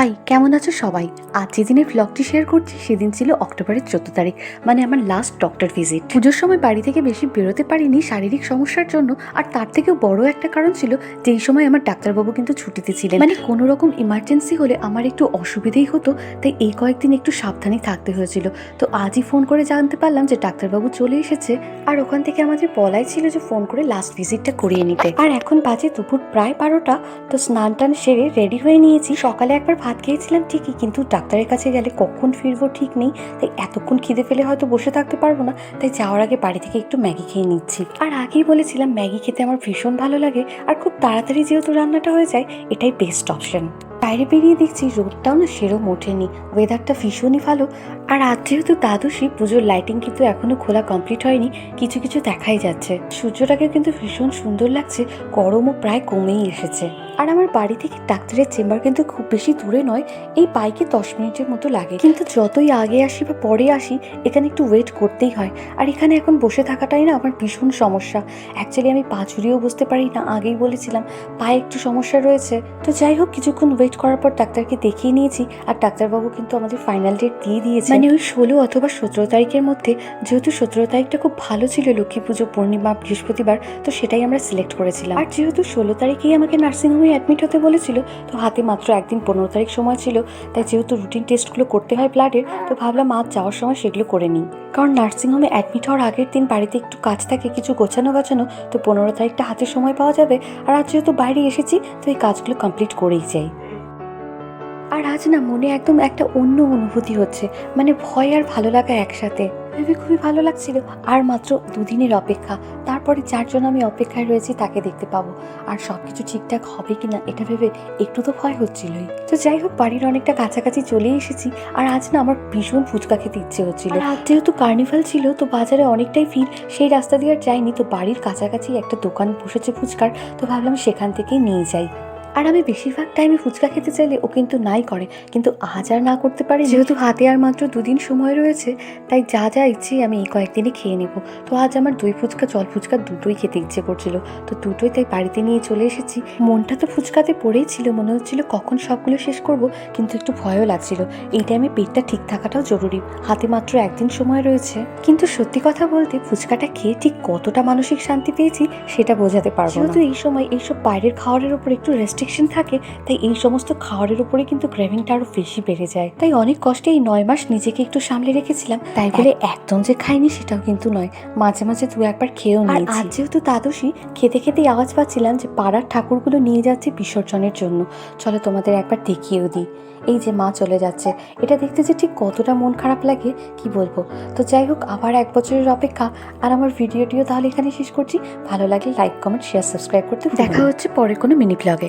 High, কেমন আছো সবাই? আজ যেদিনের ব্লগটি শেয়ার করছি, সেদিন ছিল অক্টোবরের চোদ্দ তারিখ মানে আমার লাস্ট ডক্টর ভিজিট পুজোর সময় বাড়ি থেকে বেশি বেরোতে পারিনি শারীরিক সমস্যার জন্য, আর তার থেকেও বড় একটা কারণ ছিল যে এই সময় আমার ডাক্তারবাবু কিন্তু ছুটিতে ছিলেন। মানে কোনো রকম ইমার্জেন্সি হলে আমার একটু অসুবিধেই হতো, তাই এই কয়েকদিন একটু সাবধানে থাকতে হয়েছিল। তো আজই ফোন করে জানতে পারলাম যে ডাক্তারবাবু চলে এসেছে, আর ওখান থেকে আমাদের বলাই ছিল যে ফোন করে লাস্ট ভিজিটটা করিয়ে নিতে। আর এখন বাজে দুপুর প্রায় বারোটা, তো স্নান টান সেরে রেডি হয়ে নিয়েছি। সকালে একবার ভাত খেয়েছিলাম ঠিকই, কিন্তু ডাক্তারের কাছে গেলে কখন ফিরবো ঠিক নেই, তাই এতক্ষণ খিদে ফেলে হয়তো বসে থাকতে পারব না, তাই যাওয়ার আগে বাড়ি থেকে একটু ম্যাগি খেয়ে নিচ্ছি। আর আগেই বলেছিলাম ম্যাগি খেতে আমার ভীষণ ভালো লাগে, আর খুব তাড়াতাড়ি যেহেতু রান্নাটা হয়ে যায়, এটাই বেস্ট অপশন বাইরে বেরিয়ে দেখছি রোদটাও না সেরম ওঠেনি। ওয়েদারটা ভীষণই ভালো। আর আজ যেহেতু দ্বাদশী, পুজোর লাইটিং কিন্তু এখনও খোলা কমপ্লিট হয়নি। কিছু কিছু দেখাই যাচ্ছে। সূর্যটাকে কিন্তু ভীষণ সুন্দর লাগছে। গরমও প্রায় কমেই এসেছে। আর আমার বাড়ি থেকে ডাক্তারের চেম্বার কিন্তু খুব বেশি দূরে নয়, এই বাইকে দশ মিনিটের মতো লাগে। কিন্তু যতই আগে আসি বা পরে আসি, এখানে একটু ওয়েট করতেই হয়। আর এখানে এখন বসে থাকাটাই না আমার ভীষণ সমস্যা। অ্যাকচুয়ালি আমি পা ঝুরিয়েও বসতে পারি না, আগেই বলেছিলাম, পায়ে একটু সমস্যা রয়েছে। তো যাই হোক, কিছুক্ষণ ওয়েট করার পর ডাক্তারকে দেখিয়ে নিয়েছি আর ডাক্তারবাবু কিন্তু আমাদের ফাইনাল ডেট দিয়ে দিয়েছে মানে ওই ষোলো অথবা সতেরো তারিখের মধ্যে যেহেতু সতেরো তারিখটা খুব ভালো ছিল লক্ষ্মী পুজো পূর্ণিমা বৃহস্পতিবার তো সেটাই আমরা সিলেক্ট করেছিলাম। আর যেহেতু ষোলো তারিখেই আমাকে নার্সিংহোমে অ্যাডমিট হতে বলেছিল তো হাতে মাত্র একদিন পনেরো তারিখ সময় ছিল তাই যেহেতু রুটিন টেস্টগুলো করতে হয় ব্লাডের তো ভাবলাম আজ যাওয়ার সময় সেগুলো করে নিই। কারণ নার্সিংহোমে অ্যাডমিট হওয়ার আগের দিন বাড়িতে একটু কাজ থাকে কিছু গোছানো গাছানো তো পনেরো তারিখটা হাতে সময় পাওয়া যাবে আর আজ যেহেতু বাইরে এসেছি তো এই কাজগুলো কমপ্লিট করেই যাই। আর আজ না মনে একদম একটা অন্য অনুভূতি হচ্ছে। মানে ভয় আর ভালো লাগা একসাথে। ভেবে খুবই ভালো লাগছিল। আর মাত্র দুদিনের অপেক্ষা। তারপরে যার জন্য আমি অপেক্ষায় রয়েছি তাকে দেখতে পাবো। আর সব কিছু ঠিকঠাক হবে কিনা এটা ভেবে একটু তো ভয় হচ্ছিলই। তো যাই হোক বাড়ির অনেকটা কাছাকাছি চলে এসেছি। আর আজ না আমার ভীষণ ফুচকা খেতে ইচ্ছে হচ্ছিল। আর আজ যেহেতু কার্নিভাল ছিল তো বাজারে অনেকটাই ভিড়। সেই রাস্তা দিয়ে আর যাইনি তো বাড়ির কাছাকাছি একটা দোকান বসেছে ফুচকার। তো ভাবলাম সেখান থেকেই নিয়ে যাই। আর আমি বেশিরভাগ টাইমে ফুচকা খেতে চাইলে ও কিন্তু নাই করে। কিন্তু আজ আর না করতে পারি যেহেতু হাতে আর মাত্র দুদিন সময় রয়েছে তাই যা যা ইচ্ছে আমি এই কয়েকদিনই খেয়ে নেব। তো আজ আমার দই ফুচকা জল ফুচকা দুটোই খেতে ইচ্ছে করছিল। তো দুটোই তাই বাড়িতে নিয়ে চলে এসেছি। মনটা তো ফুচকাতে পড়েই ছিল মনে হচ্ছিল কখন সবগুলো শেষ করব কিন্তু একটু ভয়ও লাগছিল। এই টাইমে পেটটা ঠিক থাকাটাও জরুরি। হাতে মাত্র একদিন সময় রয়েছে। কিন্তু সত্যি কথা বলতে ফুচকাটা খেয়ে ঠিক কতটা মানসিক শান্তি পেয়েছি সেটা বোঝাতে পারব না। যেহেতু এই সময় এইসব বাইরের খাওয়ারের উপর একটু রেস্ট্রিকশন থাকে তাই এই সমস্ত খাবারের উপরে কিন্তু ক্রেভিংটা আরও বেশি বেড়ে যায়। তাই অনেক কষ্টে এই নয় মাস নিজেকে একটু সামলে রেখেছিলাম। তাই বলে একদম যে খাইনি সেটাও কিন্তু নয়। মাঝে মাঝে দু একবার খেয়েও আজ যেহেতু দ্বাদশী খেতে খেতেই আওয়াজ পাচ্ছিলাম যে পাড়ার ঠাকুরগুলো নিয়ে যাচ্ছে বিসর্জনের জন্য। চলো তোমাদের একবার দেখিয়েও দিই। এই যে মা চলে যাচ্ছে। এটা দেখতে যে ঠিক কতটা মন খারাপ লাগে কি বলব? তো যাই হোক আবার এক বছরের অপেক্ষা। আর আমার ভিডিওটিও তাহলে এখানে শেষ করছি। ভালো লাগলে লাইক কমেন্ট শেয়ার সাবস্ক্রাইব করতে দেখা হচ্ছে পরে কোনো মিনি ব্লগে